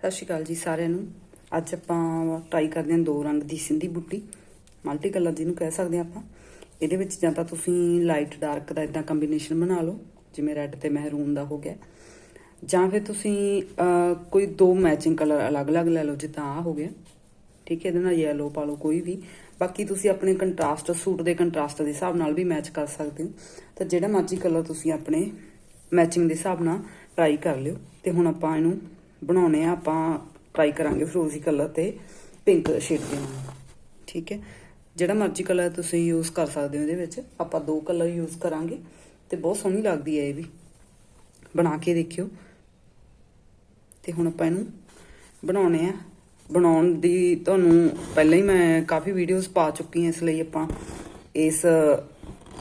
ਸਤਿ ਸ਼੍ਰੀ ਅਕਾਲ ਜੀ ਸਾਰਿਆਂ ਨੂੰ। ਅੱਜ ਆਪਾਂ ਟਰਾਈ ਕਰਦੇ ਹਾਂ ਦੋ ਰੰਗ ਦੀ ਸਿੰਧੀ ਬੁੱਟੀ। ਮਲਟੀ ਕਲਰ ਜਿਹਨੂੰ ਕਹਿ ਸਕਦੇ ਹਾਂ ਆਪਾਂ। ਇਹਦੇ ਵਿੱਚ ਜਾਂ ਤਾਂ ਤੁਸੀਂ ਲਾਈਟ ਡਾਰਕ ਦਾ ਇਦਾਂ ਕੰਬੀਨੇਸ਼ਨ ਬਣਾ ਲਓ, ਜਿਵੇਂ ਰੈੱਡ ਤੇ ਮਹਿਰੂਨ ਦਾ ਹੋ ਗਿਆ। ਜਾਂ ਫਿਰ ਤੁਸੀਂ ਕੋਈ ਦੋ ਮੈਚਿੰਗ ਕਲਰ ਅਲੱਗ-ਅਲੱਗ ਲੈ ਲਓ, ਜਿੱਦਾਂ ਆ ਹੋ ਗਿਆ। ਠੀਕ ਹੈ, ਇਹਦੇ ਨਾਲ ਯੈਲੋ ਪਾ ਲਓ ਕੋਈ ਵੀ। ਬਾਕੀ ਤੁਸੀਂ ਆਪਣੇ ਕੰਟਰਾਸਟ ਸੂਟ ਦੇ ਕੰਟਰਾਸਟ ਦੇ ਹਿਸਾਬ ਨਾਲ ਵੀ ਮੈਚ ਕਰ ਸਕਦੇ ਹੋ। ਤਾਂ ਜਿਹੜਾ ਮਰਜ਼ੀ ਕਲਰ ਤੁਸੀਂ ਆਪਣੇ ਮੈਚਿੰਗ ਦੇ ਹਿਸਾਬ ਨਾਲ ਟਰਾਈ ਕਰ ਲਿਓ। ਤੇ ਹੁਣ ਆਪਾਂ ਇਹਨੂੰ ਬਣਾਉਣੇ ਆ, ਆਪਾਂ ਟਰਾਈ ਕਰਾਂਗੇ ਫਰੋਜ਼ੀ ਕਲਰ ਤੇ ਪਿੰਕ ਸ਼ੇਡ ਦੇ ਨਾਲ। ਠੀਕ ਹੈ? ਜਿਹੜਾ ਮਰਜ਼ੀ ਕਲਰ ਤੁਸੀਂ ਯੂਜ਼ ਕਰ ਸਕਦੇ ਹੋ ਇਹਦੇ ਵਿੱਚ, ਆਪਾਂ ਦੋ ਕਲਰ ਯੂਜ਼ ਕਰਾਂਗੇ ਤੇ ਬਹੁਤ ਸੋਹਣੀ ਲੱਗਦੀ ਹੈ ਇਹ ਵੀ। ਬਣਾ ਕੇ ਦੇਖਿਓ। ਤੇ ਹੁਣ ਆਪਾਂ ਇਹਨੂੰ ਬਣਾਉਣੇ ਆ। ਬਣਾਉਣ ਦੀ ਤੁਹਾਨੂੰ ਪਹਿਲਾਂ ਹੀ ਮੈਂ ਕਾਫੀ ਵੀਡੀਓਜ਼ ਪਾ ਚੁੱਕੀ ਹਾਂ, ਇਸ ਲਈ ਆਪਾਂ ਇਸ,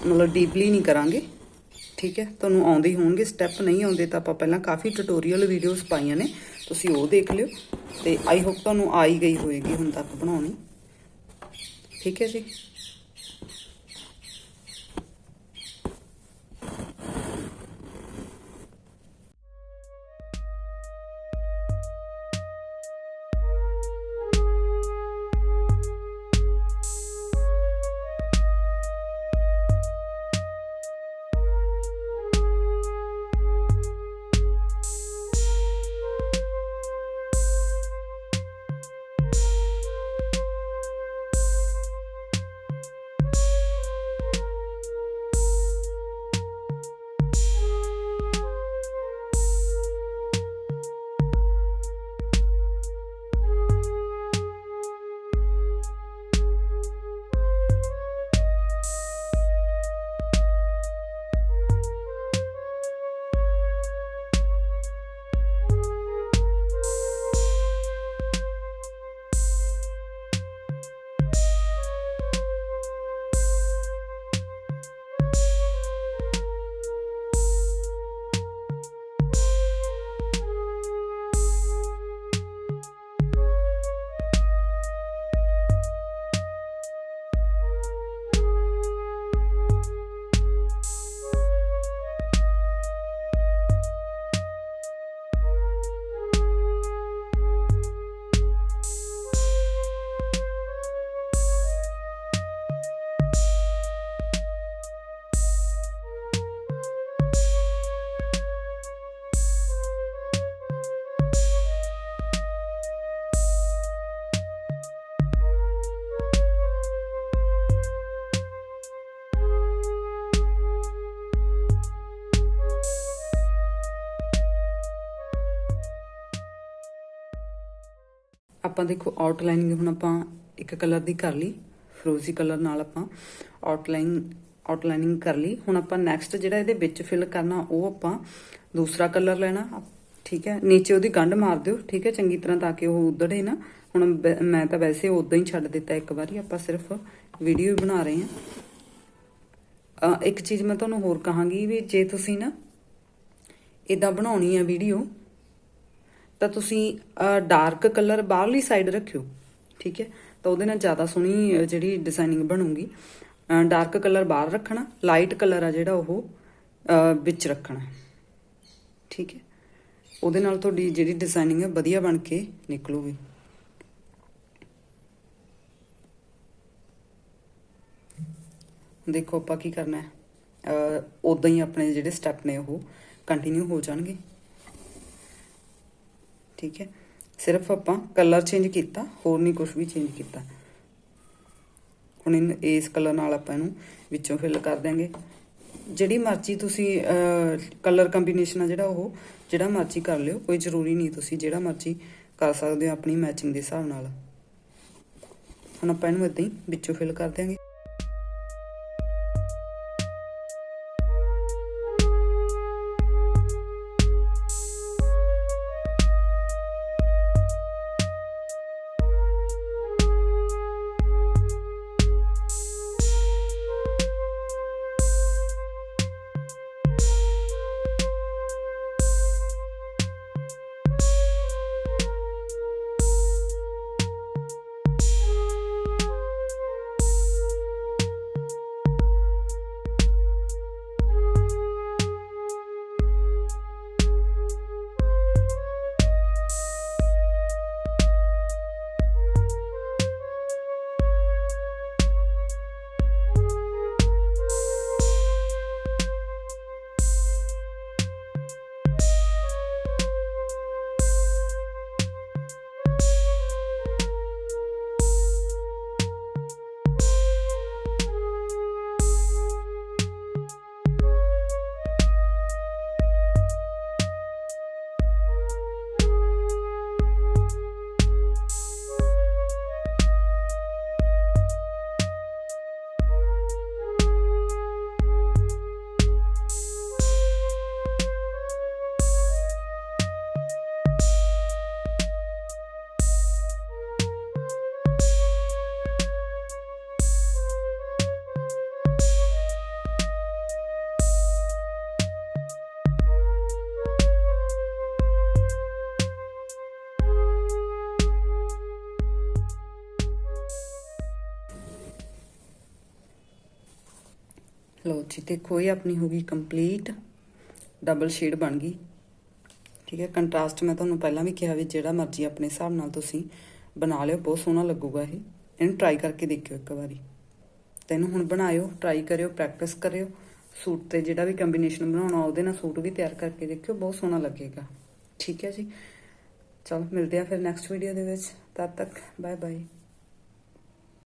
ਮਤਲਬ ਡੀਪਲੀ ਨਹੀਂ ਕਰਾਂਗੇ। ਠੀਕ ਹੈ? ਤੁਹਾਨੂੰ ਆਉਂਦੇ ਹੋਣਗੇ ਸਟੈਪ ਨਹੀਂ ਆਉਂਦੇ ਤਾਂ ਆਪਾਂ ਪਹਿਲਾਂ ਕਾਫੀ ਟਿਊਟੋਰੀਅਲ ਵੀਡੀਓਜ਼ ਪਾਈਆਂ ਨੇ, ਤੁਸੀਂ ਉਹ ਦੇਖ ਲਿਓ ਤੇ ਆਈ ਹੋਪ ਤੁਹਾਨੂੰ ਆਈ ਗਈ ਹੋਏਗੀ ਹੁਣ ਤੱਕ ਬਣਾਉਣੀ। ਠੀਕ ਹੈ ਜੀ? ਆਪਾਂ ਦੇਖੋ ਆਊਟਲਾਈਨਿੰਗ ਹੁਣ ਆਪਾਂ ਇੱਕ ਕਲਰ ਦੀ ਕਰ ਲਈ ਫਰੋਜ਼ੀ ਕਲਰ ਨਾਲ ਆਪਾਂ ਆਊਟਲਾਈਨ ਆਊਟਲਾਈਨਿੰਗ ਕਰ ਲਈ। ਹੁਣ ਆਪਾਂ ਨੈਕਸਟ ਜਿਹੜਾ ਇਹਦੇ ਵਿੱਚ ਫਿਲ ਕਰਨਾ, ਉਹ ਆਪਾਂ ਦੂਸਰਾ ਕਲਰ ਲੈਣਾ। ਠੀਕ ਹੈ? ਨੀਚੇ ਉਹਦੀ ਗੰਢ ਮਾਰ ਦਿਓ, ਠੀਕ ਹੈ? ਚੰਗੀ ਤਰ੍ਹਾਂ ਤਾਂ ਕਿ ਉਹ ਉਧੜੇ ਨਾ। ਹੁਣ ਮੈਂ ਤਾਂ ਵੈਸੇ ਉਦਾਂ ਹੀ ਛੱਡ ਦਿੱਤਾ ਇੱਕ ਵਾਰੀ, ਆਪਾਂ ਸਿਰਫ ਵੀਡੀਓ ਹੀ ਬਣਾ ਰਹੇ ਹਾਂ। ਇੱਕ ਚੀਜ਼ ਮੈਂ ਤੁਹਾਨੂੰ ਹੋਰ ਕਹਾਂਗੀ ਵੀ ਜੇ ਤੁਸੀਂ ਨਾ ਇਦਾਂ ਬਣਾਉਣੀ ਆ ਵੀਡੀਓ ਤਾਂ ਤੁਸੀਂ ਡਾਰਕ ਕਲਰ ਬਾਹਰਲੀ ਸਾਈਡ ਰੱਖਿਓ, ਠੀਕ ਹੈ? ਤਾਂ ਉਹਦੇ ਨਾਲ ਜ਼ਿਆਦਾ ਸੋਹਣੀ ਜਿਹੜੀ ਡਿਜ਼ਾਈਨਿੰਗ ਬਣੂਗੀ। ਡਾਰਕ ਕਲਰ ਬਾਹਰ ਰੱਖਣਾ ਲਾਈਟ ਕਲਰ ਆ ਜਿਹੜਾ ਉਹ ਵਿੱਚ ਰੱਖਣਾ, ਠੀਕ ਹੈ? ਉਹਦੇ ਨਾਲ ਤੁਹਾਡੀ ਜਿਹੜੀ ਡਿਜ਼ਾਈਨਿੰਗ ਹੈ ਵਧੀਆ ਬਣ ਕੇ ਨਿਕਲੂਗੀ। ਦੇਖੋ ਆਪਾਂ ਕੀ ਕਰਨਾ ਹੈ। ਉਦਾਂ ਹੀ ਆਪਣੇ ਜਿਹੜੇ ਸਟੈਪ ਨੇ ਉਹ ਕੰਟੀਨਿਊ ਹੋ ਜਾਣਗੇ। ਠੀਕ ਹੈ। ਸਿਰਫ ਆਪਾਂ ਕਲਰ ਚੇਂਜ ਕੀਤਾ, ਹੋਰ ਨਹੀਂ ਕੁਝ ਵੀ ਚੇਂਜ ਕੀਤਾ। ਹੁਣ ਇਹਨੂੰ, ਇਸ ਕਲਰ ਨਾਲ ਆਪਾਂ ਇਹਨੂੰ ਵਿੱਚੋਂ ਫਿਲ ਕਰ ਦਿਆਂਗੇ। ਜਿਹੜੀ ਮਰਜ਼ੀ ਤੁਸੀਂ ਕਲਰ ਕੰਬੀਨੇਸ਼ਨ ਆ ਜਿਹੜਾ ਉਹ, ਜਿਹੜਾ ਮਰਜ਼ੀ ਕਰ ਲਿਓ, ਕੋਈ ਜ਼ਰੂਰੀ ਨਹੀਂ ਤੁਸੀਂ ਜਿਹੜਾ ਮਰਜ਼ੀ ਕਰ ਸਕਦੇ ਹੋ ਆਪਣੀ ਮੈਚਿੰਗ ਦੇ ਹਿਸਾਬ ਨਾਲ। ਹੁਣ ਆਪਾਂ ਇਹਨੂੰ ਇਦਾਂ ਹੀ ਵਿੱਚੋਂ ਫਿਲ ਕਰ ਦਿਆਂਗੇ। ਲਓ ਜੀ, ਦੇਖੋ, ਇਹ ਆਪਣੀ ਹੋ ਗਈ ਕੰਪਲੀਟ ਡਬਲ ਸ਼ੇਡ ਬਣ ਗਈ। ਠੀਕ ਹੈ ਕੰਟਰਾਸਟ ਮੈਂ ਤੁਹਾਨੂੰ ਪਹਿਲਾਂ ਵੀ ਕਿਹਾ ਵੀ ਜਿਹੜਾ ਮਰਜ਼ੀ ਆਪਣੇ ਹਿਸਾਬ ਨਾਲ ਤੁਸੀਂ ਬਣਾ ਲਿਓ, ਬਹੁਤ ਸੋਹਣਾ ਲੱਗੂਗਾ ਇਹ। ਇਹਨੂੰ ਟਰਾਈ ਕਰਕੇ ਦੇਖਿਓ ਇੱਕ ਵਾਰੀ। ਤੈਨੂੰ ਹੁਣ ਬਣਾਇਓ ਟਰਾਈ ਕਰਿਓ ਪ੍ਰੈਕਟਿਸ ਕਰਿਓ। ਸੂਟ ਤੇ ਜਿਹੜਾ ਵੀ ਕੰਬੀਨੇਸ਼ਨ ਬਣਾਉਣਾ ਉਹਦੇ ਨਾਲ ਸੂਟ ਵੀ ਤਿਆਰ ਕਰਕੇ ਦੇਖਿਓ, ਬਹੁਤ ਸੋਹਣਾ ਲੱਗੇਗਾ। ਠੀਕ ਹੈ ਜੀ। ਚਲੋ, ਮਿਲਦੇ ਆ ਫਿਰ ਨੈਕਸਟ ਵੀਡੀਓ ਦੇ ਵਿੱਚ। ਤਦ ਤੱਕ ਬਾਏ ਬਾਏ